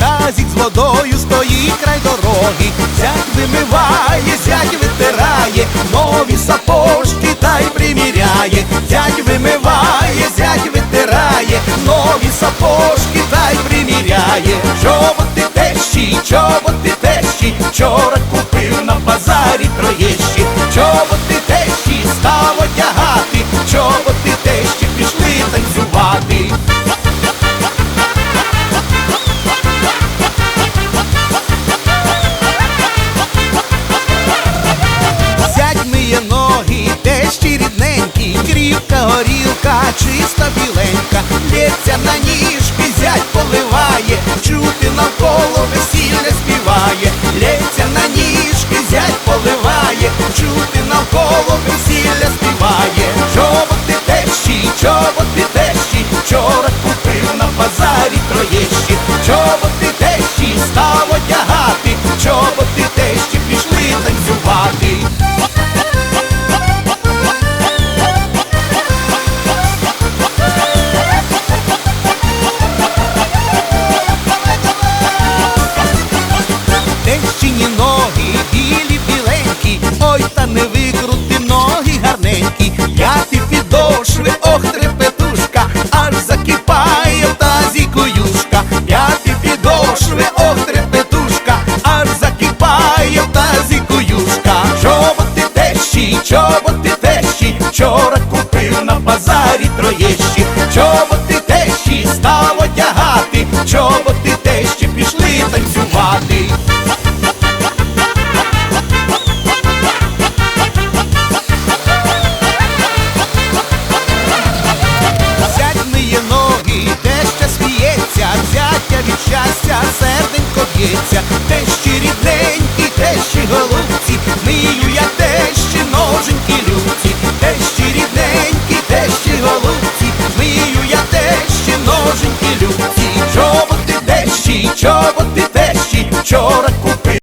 тазик з водою стоїть край дороги, сяк вимиває, сяк витирає, нові сапожки та й приміряє, сяк вимиває, сяк витирає, нові сапожки та й приміряє, чоботи тещі, чоботи тещі, вчора купив на базарі троєщі, чоботи тещі стало. Крівка, горілка, чиста біленька, лється на ніжки, зять поливає, чути навколо весілля співає, лється на ніжки, зять поливає, чути навколо весілля співає, чоботи тещі, чоботи тещі, вчора купив на базарі троєщі, чоботи тещі, став одягати, вчора купив на базарі троєщі, чоботи тещі став одягати, чоботи тещі пішли танцювати. Зятьмиє ноги, теща сміється, взяття від щастя, серденько б'ється, тещі рідненькі, тещі голубці, мию я те. тещі, чоботи тещі, вчора.